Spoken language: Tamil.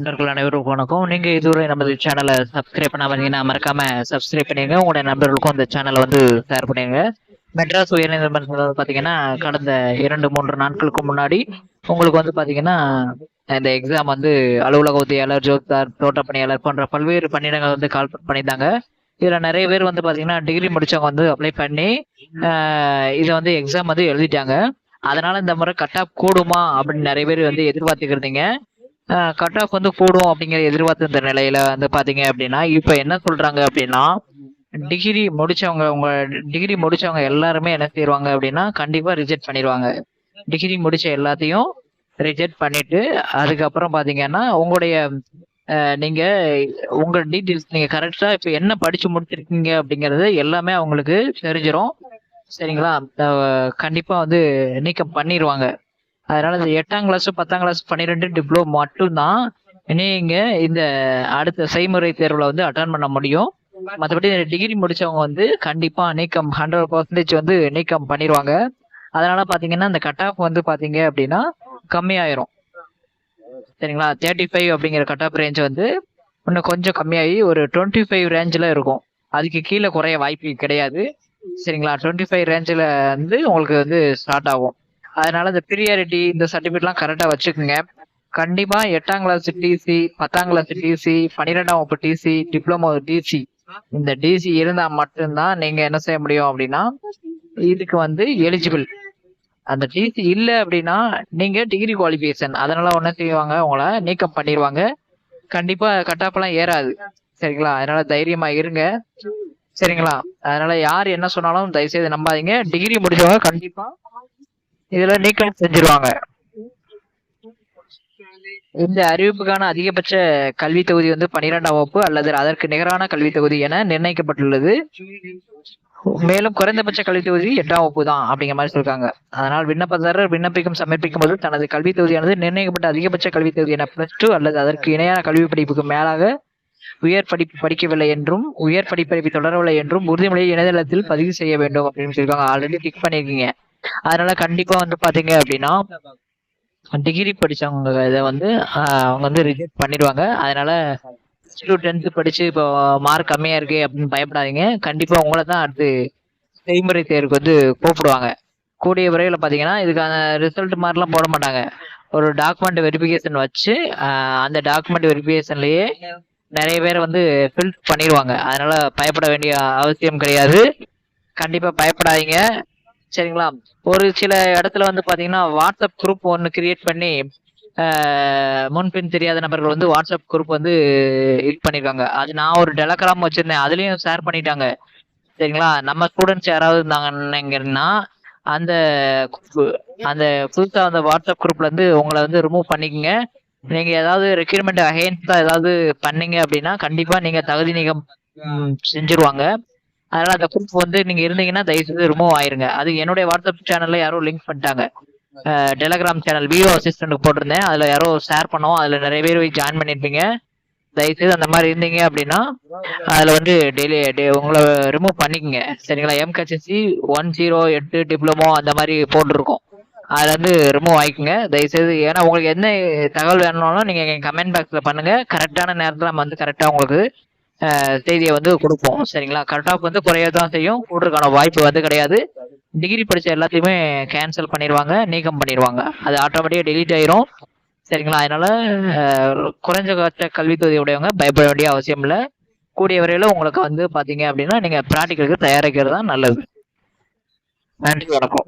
நண்பர்கள் அனைவருக்கும் வணக்கம். நீங்க இதுவரை நமது சேனலை சப்ஸ்கிரைப் பண்ண பார்த்தீங்கன்னா மறக்காம சப்ஸ்கிரைப் பண்ணிடுங்க. உங்களுடைய நண்பர்களுக்கும் இந்த சேனலை வந்து ஷேர் பண்ணிடுங்க. மெட்ராஸ் உயர்நீதிமன்றம் பாத்தீங்கன்னா கடந்த இரண்டு மூன்று நாட்களுக்கு முன்னாடி உங்களுக்கு வந்து பாத்தீங்கன்னா இந்த எக்ஸாம் வந்து அலுவலக உதவியாளர் ஜோத்தார் தோட்டப்பணியாளர் போன்ற பல்வேறு பணியிடங்கள் வந்து கால் பண்ணியிருந்தாங்க. இதில் நிறைய பேர் வந்து பார்த்தீங்கன்னா டிகிரி முடித்தவங்க வந்து அப்ளை பண்ணி இதை வந்து எக்ஸாம் வந்து எழுதிட்டாங்க. அதனால இந்த முறை கட் ஆஃப் கூடுமா அப்படின்னு நிறைய பேர் வந்து எதிர்பார்த்துக்கிறீங்க கட் ஆஃப் வந்து கூடும் அப்படிங்கிற எதிர்பார்த்து இந்த நிலையில வந்து பாத்தீங்க அப்படின்னா இப்ப என்ன சொல்றாங்க அப்படின்னா டிகிரி முடிச்சவங்க உங்க டிகிரி முடிச்சவங்க எல்லாருமே என்ன செய்வாங்க அப்படின்னா கண்டிப்பா ரிஜெக்ட் பண்ணிடுவாங்க. டிகிரி முடிச்ச எல்லாத்தையும் ரிஜெக்ட் பண்ணிட்டு அதுக்கப்புறம் பாத்தீங்கன்னா உங்களுடைய நீங்க உங்க டீட்டெயில்ஸ் நீங்க கரெக்டா இப்ப என்ன படிச்சு முடிச்சிருக்கீங்க அப்படிங்கறது எல்லாமே அவங்களுக்கு தெரிஞ்சிடும் சரிங்களா? கண்டிப்பா வந்து நீக்கம் பண்ணிடுவாங்க. அதனால இந்த எட்டாம் கிளாஸ் பத்தாம் கிளாஸ் பன்னிரெண்டு டிப்ளமோ மட்டும்தான் நீங்க இந்த அடுத்த செய்முறை தேர்வுல வந்து அட்டன் பண்ண முடியும். மற்றபடி டிகிரி முடிச்சவங்க வந்து கண்டிப்பா நீக்கம் ஹண்ட்ரட் பர்சன்டேஜ் வந்து நீக்கம் பண்ணிடுவாங்க அதனால பாத்தீங்கன்னா இந்த கட் ஆஃப் வந்து பாத்தீங்க அப்படின்னா கம்மியாயிரும். சரிங்களா? தேர்ட்டி ஃபைவ் அப்படிங்கிற கட் ஆஃப் ரேஞ்ச் வந்து இன்னும் கொஞ்சம் கம்மியாகி ஒரு டுவெண்ட்டி ஃபைவ் ரேஞ்சில் இருக்கும். அதுக்கு கீழே குறைய வாய்ப்பு கிடையாது. சரிங்களா? டுவெண்ட்டி ஃபைவ் ரேஞ்சில் வந்து உங்களுக்கு வந்து ஸ்டார்ட் ஆகும். அதனால இந்த பிரியாரிட்டி இந்த சர்டிஃபிகேட்லாம் கரெக்டாக வச்சுக்கோங்க. கண்டிப்பா எட்டாம் கிளாஸ் டிசி பத்தாம் கிளாஸ் டிசி பன்னிரெண்டாம் வகுப்பு டிசி டிப்ளமோ டிசி இந்த டிசி இருந்தா மட்டும்தான் நீங்க என்ன செய்ய முடியும் அப்படின்னா இதுக்கு வந்து எலிஜிபிள் அந்த டிசி இல்லை அப்படின்னா நீங்க டிகிரி குவாலிஃபிகேஷன் அதனால என்ன செய்வாங்க உங்களை நீக்கம் பண்ணிடுவாங்க. கண்டிப்பா கட்டாப்பெல்லாம் ஏறாது. சரிங்களா? அதனால தைரியமா இருங்க. சரிங்களா? அதனால யார் என்ன சொன்னாலும் தயவு செய்து நம்பாதீங்க. டிகிரி முடிச்சவங்க கண்டிப்பா இதுல நீக்கம் செஞ்சிருவாங்க. இந்த அறிவிப்புக்கான அதிகபட்ச கல்வி தொகுதி வந்து பனிரெண்டாம் வகுப்பு அல்லது அதற்கு நிகரான கல்வி தொகுதி என நிர்ணயிக்கப்பட்டுள்ளது. மேலும் குறைந்தபட்ச கல்வி தொகுதி எட்டாம் வகுப்பு தான் அப்படிங்கிற மாதிரி சொல்றாங்க. அதனால் விண்ணப்பதாரர் விண்ணப்பிக்கும் சமர்ப்பிக்கும் போது தனது கல்வி தொகுதியானது நிர்ணயிக்கப்பட்ட அதிகபட்ச கல்வி தொகுதி என பிளஸ் டூ அல்லது அதற்கு இணையான கல்வி படிப்புக்கு மேலாக உயர் படிப்பு படிக்கவில்லை என்றும் உயர் படிப்பறிவு தொடரவில்லை என்றும் உறுதிமொழியை இணையதளத்தில் பதிவு செய்ய வேண்டும் அப்படின்னு சொல்லியிருக்காங்க. ஆல்ரெடி டிக் பண்ணிருக்கீங்க அதனால கண்டிப்பா வந்து பாத்தீங்க அப்படின்னா டிகிரி படிச்சவங்க இதை வந்து அவங்க வந்து ரிஜெக்ட் பண்ணிடுவாங்க. அதனால டூ டென்த் படிச்சு இப்போ மார்க் கம்மியா இருக்கு அப்படின்னு பயப்படாதீங்க. கண்டிப்பா உங்களை தான் அடுத்து செய்முறை தேர்வுக்கு வந்து கூப்பிடுவாங்க. கூடிய விரைவில் பார்த்தீங்கன்னா இதுக்கான ரிசல்ட் மாதிரிலாம் போட மாட்டாங்க. ஒரு டாக்குமெண்ட் வெரிஃபிகேஷன் வச்சு அந்த டாக்குமெண்ட் வெரிஃபிகேஷன்லயே நிறைய பேர் வந்து ஃபில் பண்ணிடுவாங்க. அதனால பயப்பட வேண்டிய அவசியம் கிடையாது. கண்டிப்பாக பயப்படாதீங்க. சரிங்களா? ஒரு சில இடத்துல வந்து பாத்தீங்கன்னா வாட்ஸ்அப் குரூப் ஒன்று கிரியேட் பண்ணி முன்பின் தெரியாத நபர்கள் வந்து வாட்ஸ்அப் குரூப் வந்து இது பண்ணியிருக்காங்க அது நான் ஒரு டெலகிராம் வச்சிருந்தேன். அதுலேயும் ஷேர் பண்ணிட்டாங்க. சரிங்களா? நம்ம ஸ்டூடெண்ட்ஸ் யாராவது இருந்தாங்கன்னா அந்த அந்த புதுசாக அந்த வாட்ஸ்அப் குரூப்ல இருந்து உங்களை வந்து ரிமூவ் பண்ணிக்கங்க. நீங்க ஏதாவது ரெக்யூர்மெண்ட் அகைன்ஸ்டா ஏதாவது பண்ணீங்க அப்படின்னா கண்டிப்பா நீங்க தகுதி நீக்கம் செஞ்சிருவாங்க. அதனால அந்த குரூப் வந்து நீங்க இருந்தீங்கன்னா தயவு செய்து ரிமூவ் ஆயிருங்க. அது என்னுடைய வாட்ஸ்அப் சேனல்ல யாரோ லிங்க் பண்ணிட்டாங்க. டெலகிராம் சேனல் வீடியோ அசிஸ்டன்ட் போட்டிருந்தேன். அதுல யாரோ ஷேர் பண்ணோம். அதுல நிறைய பேர் போய் ஜாயின் பண்ணிருப்பீங்க தயவுசெய்து அந்த மாதிரி இருந்தீங்க அப்படின்னா அதுல வந்து டெய்லி உங்களை ரிமூவ் பண்ணிக்கங்க. சரிங்களா? எம்கஹெச்சி ஒன் ஜீரோ எட்டு டிப்ளமோ அந்த மாதிரி போட்டிருக்கோம். அதுல இருந்து ரிமூவ் ஆயிக்குங்க. தயவுசெய்து ஏன்னா உங்களுக்கு என்ன தகவல் வேணும்னாலும் நீங்க கமெண்ட் பாக்ஸ்ல பண்ணுங்க. கரெக்டான நேரத்துல நம்ம வந்து கரெக்டா உங்களுக்கு செய்தியை வந்து கொடுப்போம். சரிங்களா? கட் ஆஃப் வந்து குறைய தான் செய்யும். கூடுறதுக்கான வாய்ப்பு வந்து கிடையாது. டிகிரி படித்த எல்லாத்தையுமே கேன்சல் பண்ணிடுவாங்க நீக்கம் பண்ணிடுவாங்க அது ஆட்டோமேட்டிக்காக டெலீட் ஆயிரும். சரிங்களா? அதனால குறைஞ்ச குறைஞ்சபட்ச கல்வி தொகுதி உடையவங்க பயப்பட வேண்டிய அவசியம் இல்லை. கூடிய வரையில உங்களுக்கு வந்து பாத்தீங்க அப்படின்னா நீங்க ப்ராக்டிக்கலுக்கு தயாரிக்கிறது தான் நல்லது. நன்றி வணக்கம்.